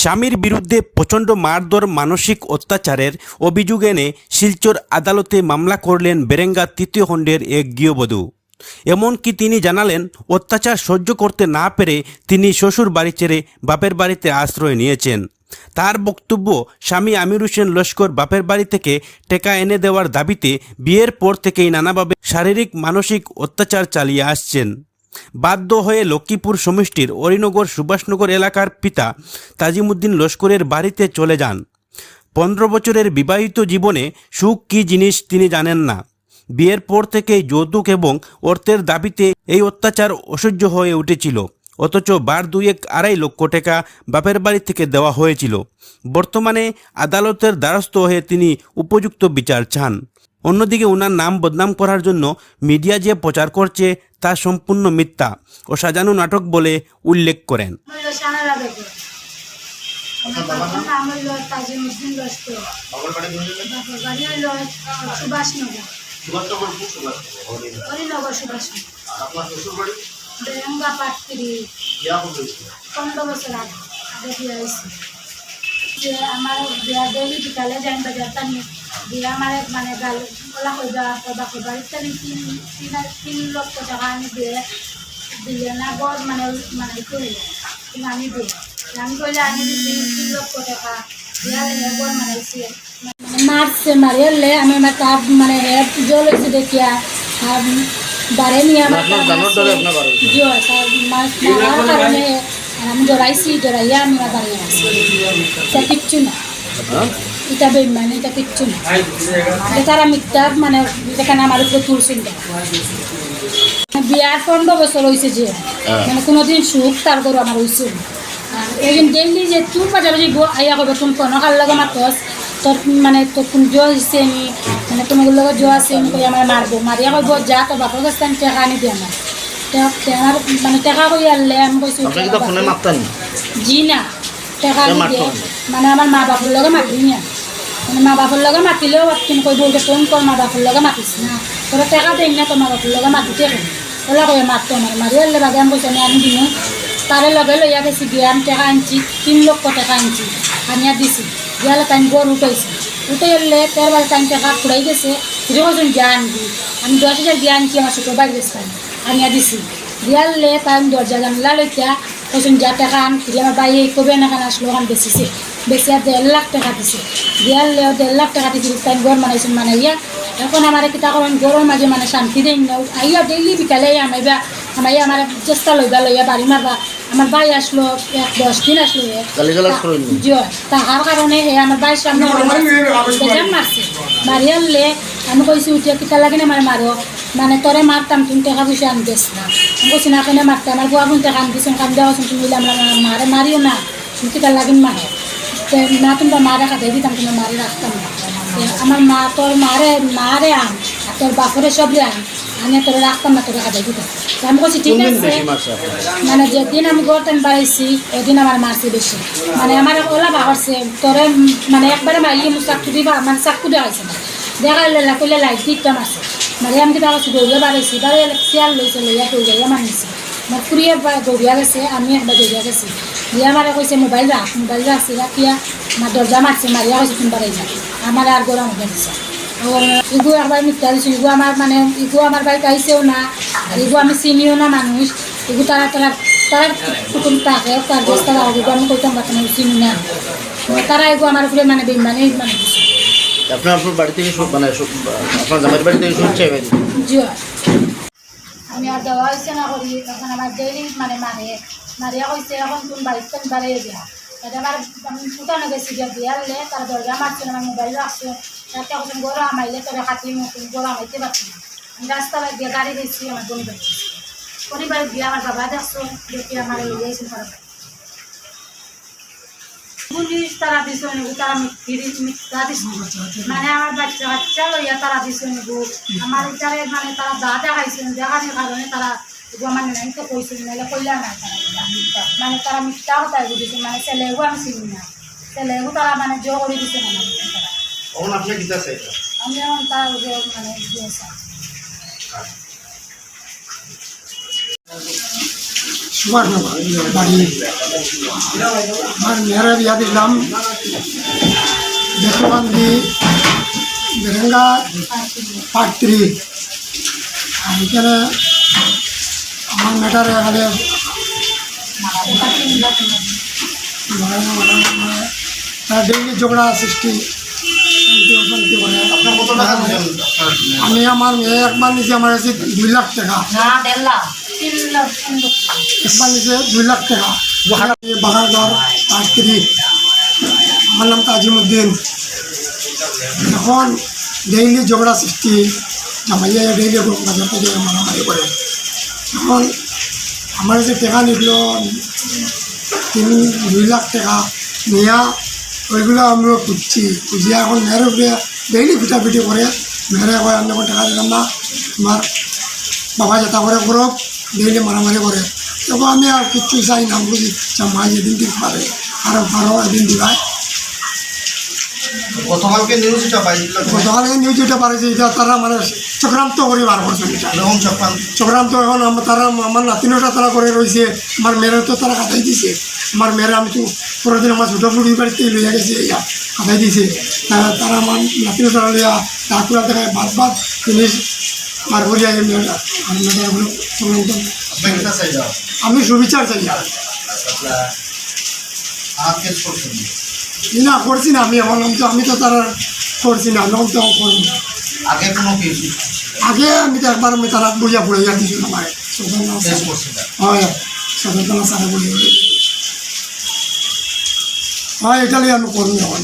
স্বামীর বিরুদ্ধে প্রচণ্ড মারধর মানসিক অত্যাচারের অভিযোগ এনে শিলচর আদালতে মামলা করলেন বেরেঙ্গা তৃতীয় খণ্ডের এক গৃহবধূ। এমনকি তিনি জানালেন, অত্যাচার সহ্য করতে না পেরে তিনি শ্বশুর বাড়ি ছেড়ে বাপের বাড়িতে আশ্রয় নিয়েছেন। তার বক্তব্য স্বামী আমির হোসেন লস্কর বাপের বাড়ি থেকে টেকা এনে দেওয়ার দাবিতে বিয়ের পর থেকেই নানাভাবে শারীরিক, মানসিক অত্যাচার চালিয়ে আসছেন। বাধ্য হয়ে লক্ষ্মীপুর সমষ্টির অরিনগর সুভাষনগর এলাকার পিতা তাজিমুদ্দিন লস্করের বাড়িতে চলে যান। পনেরো বছরের বিবাহিত জীবনে সুখ কী জিনিস তিনি জানেন না। বিয়ের পর থেকেই যৌতুক এবং অর্থের দাবিতে এই অত্যাচার অসহ্য হয়ে উঠেছিল। অথচ বার দুয়েক আড়াই লক্ষ টাকা বাপের বাড়ি থেকে দেওয়া হয়েছিল। বর্তমানে আদালতের দ্বারস্থ হয়ে তিনি উপযুক্ত বিচার চান। অন্যদিকে ওনার নাম বদনাম করার জন্য মিডিয়া যে প্রচার করছে তা সম্পূর্ণ মিথ্যা ও সাজানো নাটক বলে উল্লেখ করেন। আমার বিয়া বিকালে বাজার দিয়ে আমার মানে গাল গলা হয়ে যাওয়ার পর বাপের বাড়িতে আমি তিন তিন তিন লক্ষ টাকা আমি দিয়ে দিলে না গর মানে মানে করিল কিন্তু আমি দিয়ে আমি কইলে আমি দিছি তিন লক্ষ টাকা দিয়া গর মানাইছি মারছে মারিয়ালে আমি আমার তার মানে জল হয়েছে দেখিয়া আর বাড়ে নিয়ে আমার বাড়ি? জল মাছ মারার কারণে আমি জড়াইছি জড়াইয়া আমি আমার বাড়ি আসছি কিচ্ছু না? এটা বেমানি এটা কিচ্ছু না। এটা তারা মিথ্যা মানে যেখানে আমার উপরে তুলছিল বিয়ার পনেরো বছর হয়েছে যে মানে কোনোদিন সুখ তার গরু আমার হয়েছে না। একদিন ডেইলি যে যে গো আইয়া করবে তুমি কোনো কাল লাগে মাতস তোর মানে তোর কোন জো হয়েছে নি মানে তোমার লগত জো আছে নি কই আমার মারবো। মারিয়া কইব যা তোর বাপের কাছে আমি টাকা আনি দিয়ে আমার মানে টেকা কৰি আনিলে? আমি না জি না টেকা মানে আমাৰ মা বাপৰ লগে মাতি নিয়ে মানে মা বাপৰ লগে মাতিলেও কিন্তু কৈ বলতে ফোন কৰ মা বাপৰ লগে মাতিছ না? তোৰ টেকা দিম না তোৰ মা বাপৰ লগে মাতিতে ওলা কৈ মাতটো মাৰি মাৰি আনিলে বাগে আমি কৈছোঁ আমি দিলোঁ তাৰে লগে লৈ ইয়াত গেছি বিয়াম টেকা আনছি, তিন লক্ষ টেকা আনছি আনিয়া দিছি। দিয়ালে তাই গড় উঠাইছে। উঠাই আনলে তোর বাড়ি তাই টেকা ফুরাই গেছে ফিরে কৈছোঁ দিয়া আনবি। আমি দশ হাজার দিয়া আনছি আমার ছোটো বাড়ি গেছে তাই আনিয়া দিছি। দিয়ালে তাই দরজা জানলা লইতা কৈছোঁ যা, টেকা আন আমার এই কবে না কেন আসলো ওখান বেচিছে বেচিয়া দেড় লাখ টাকা দিছে। দিয়ালে দেড় লাখ টাকা দিছিল তাই গড় মানাইছিল মানাইয়া এখন আমার কিতা করেন গরুর মাঝে মানে শান্তি দেই না। আইয়া ডেইলি বিকালে আমাইবা আমাইয়া আমার চেষ্টা লইবা লইয়া বাড়ি মারবা। আমার ভাই আসলো এক দশ দিন আসলো। তাহার কারণে হে আমার ভাইয়ের সামনে মারছে। মারি আনলে আমি কইছি উঠিয়া কিতা লাগে না মানে মারো? মানে তোরে মারতাম তুমি টাকা পয়সা আনি দিস না। আমি কইছি না কেন মারতাম আমার গোয়া গুণ টাকা আনি দিস কাম দেওয়া তুমি আমরা মারে মারিও না। তুমি কিতা লাগিন মারে? না তুমি মারে খাতে দিতাম তুমি মারি রাখতাম না। আমার মা তোর মারে মারে আন আর তোর বাপরে সব আন আমি তোর রাখতাম না তোর খাতে দিতাম আমি কইছি ঠিক আছে? মানে যেদিন আমি গরতেন বাড়াইছি ওদিন আমার মারছে বেশি। মানে আমার ওলা বাড়ছে তোরে মানে একবারে মারিয়ে মুখ চাকু দিবা মানে চাকু দেওয়া হয়েছে না। দেখা লেলা কইলে লাইট দিতে মারছে মানে আমি কিবা কৈছোঁ দৌড়িয়ে বাড়াইছি। বাড়ি চেয়ার লইছে লইয়া দৌড়িয়া মানিছে মোৰ খুৰীয়ে বা- দৌৰিয়া গৈছে আমি একবাৰ দৌৰিয়া গৈছে। দিয়া মাৰে কৈছে মোবাইল ৰাখ মোবাইল ৰাখছি ৰাখিয়া আমাৰ দৰ্জা মাৰছে মাৰিয়া কৈছে তুমি বাড়ি যা আমার আর গরম হয়ে দিছে ইগু একবার মিথ্যা দিছো ইগু আমার মানে ইগু আমার বাড়িতে আইসেও না ইগু আমি চিনিও না মানুষ ইগু তারা তারা তারা কুটুম থাকে তার দেশ তারা ইগু আমি কইতাম পারতাম আমি চিনি না তারা ইগু আমার উপরে মানে বেমানে মানে আপনার আপনার বাড়ি থেকে সব- মানে সব- আপনার জামাইয়ের বাড়ি থেকে শুনছে জিও আমি আর দেওয়া হয়েছে না করি তখন আমার ডেইলি মানে মারে মারিয়া কইছে এখন তুমি বাড়িতে বাড়িয়ে দিয়া? তাতে আমার আমি ফুটানো গেছি গিয়ে দিয়ালে তার দরজা মারছিল আমার মোবাইল রাখছে তাতে এখন গরু আমাইলে তোরা খাতি তুমি গরু আমাইতে পারছি না আমি রাস্তা দিয়ে গাড়ি গেছি আমার পরিবার পরিবার দিয়ে আমার বাবা দেখছ দেখি আমার লিয়েছিল তারা পুলিশ তারা দিছে তারা মিথ্যি দিছে মানে আমার বাচ্চা বাচ্চা লইয়া তারা দিছে আমার এটারে মানে তারা যা দেখাইছে দেখানোর কারণে তারা এগুলো মানে আমি তো কইছিল নাহলে কইলা না তারা। মানে তারা মিথ্যা কথা দিছে মানে ছেলেগু আমি চিনি না। ছেলেগু তারা মানে জো করে দিছে না মানে। তখন আপনি কিতা চাইছেন আমি এখন তার মানে বাড়ি আমার মেয়েরা বিয়া দিলাম বেতবান্দি বেরেঙ্গা পাট্রি আর এখানে আমার মেয়েটারে এখানে তারা ডেইলি ঝগড়া সৃষ্টি শান্তি অশান্তি করে আমি আমার মেয়ে একবার নিচে আমার কাছে দুই লাখ টাকা। একবার নিচে দুই লাখ টাকা। বাগানগর পাঁচত্রি আমার নাম তাজিমুদ্দিন। এখন ডেইলি ঝগড়া সৃষ্টি জামাইয়া ডেইলি বাজার থেকে মারামারি করে। এখন আমার কাছে টাকা নিল তিন দুই লাখ টাকা নেয়া ওইগুলো আমরা খুঁজছি। খুঁজিয়া এখন মেয়ের উপরে ডেইলি পিটাপিটি করে মেয়েরা কয় আমি এখন টাকা দিলাম না। তোমার বাবা যেটা করে করো ডেইলি মারামারি করে তবু আমি আর কিচ্ছু চাই না বুঝি জামাই যেদিন দিতে পারে আরও পারো এদিন দিবাই। গতকালকে নিউজ এটা পাইছিল। গতকাল এই নিউজ এটা পারে যে এটা তারা মানে চক্রান্ত করে বার করছে চক্রান্ত। এখন আমার তারা আমার নাতিনটা তারা করে রয়েছে আমার মেয়েরা তো তারা কাটাই দিছে। আমার মেয়েরা আমি তো পরের আমার ছোটো ফুটি বাড়িতে লইয়া গেছে ইয়া কাটাই দিছে। তা- তারা আমার নাতিনটা তারা লইয়া ডাকুরা দেখায় বাদ বাদ জিনিস বার করিয়া এই মেয়েটা আর চক্রান্ত আমি সুবিচার চাই। আর আর না? করছি না আমি এখন আমি তো তারা করছি না আমি তো করব আগে কোনো কেস আগে আমি তো একবার আমি তারা বুঝা পড়ে যা দিয়েছিল আমার হয় সচেতনা সারা বলি হয় এটা নিয়ে আমি করব এখন